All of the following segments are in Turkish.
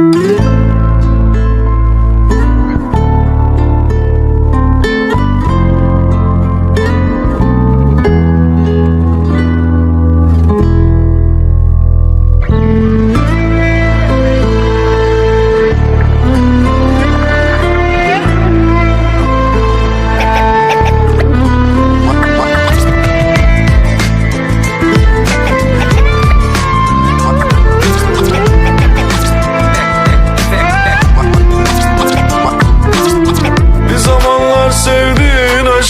Bir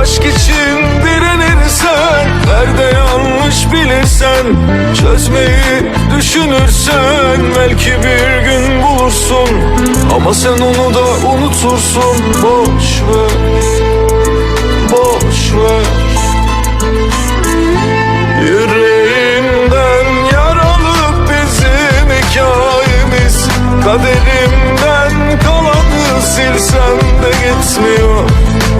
aşk için direnirsen Nerede yanlış bilirsen, çözmeyi düşünürsen Belki bir gün bulursun, ama sen onu da unutursun. Boş ver, boş ver. Yüreğimden yaralı bizim hikayemiz Kaderimden kalanı silsem de gitmiyor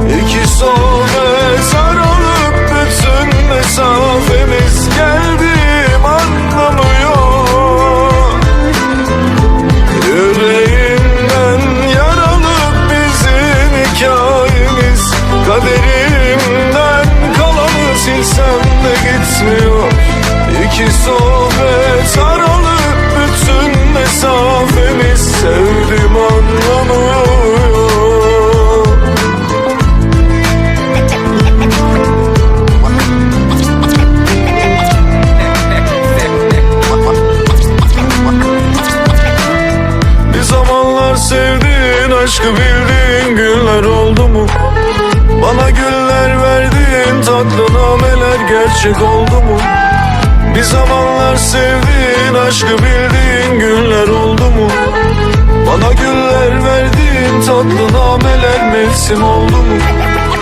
İki sohbet aralık bütün mesafemiz Geldiğim anlamıyor Yüreğimden yaralı bizim hikayemiz Kaderimden kalanı silsem de gitmiyor. İki sohbet aralık aşkı bildiğin günler oldu mu? Bana güller verdiğin tatlı nameler gerçek oldu mu? Bir zamanlar sevdiğin aşkı bildiğin günler oldu mu? Bana güller verdiğin tatlı nameler mevsim oldu mu?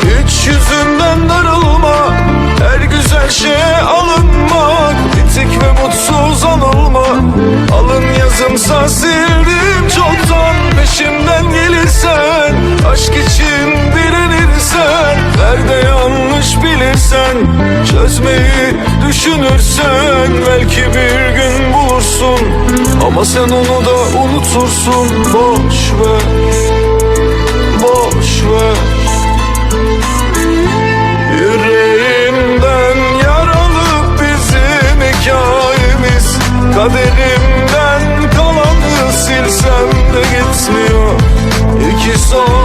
Hiç yüzünden darılmak, her güzel şeye alınmak Bitik ve mutsuz anılmak, alın yazımsa sildim Nerede yanlış bilirsen Çözmeyi düşünürsen Belki bir gün bulursun. Ama sen onu da unutursun. Boş ver Boş ver. Yüreğimden yaralı bizim hikayemiz. Kaderimden kalanı silsem de gitmiyor. İki son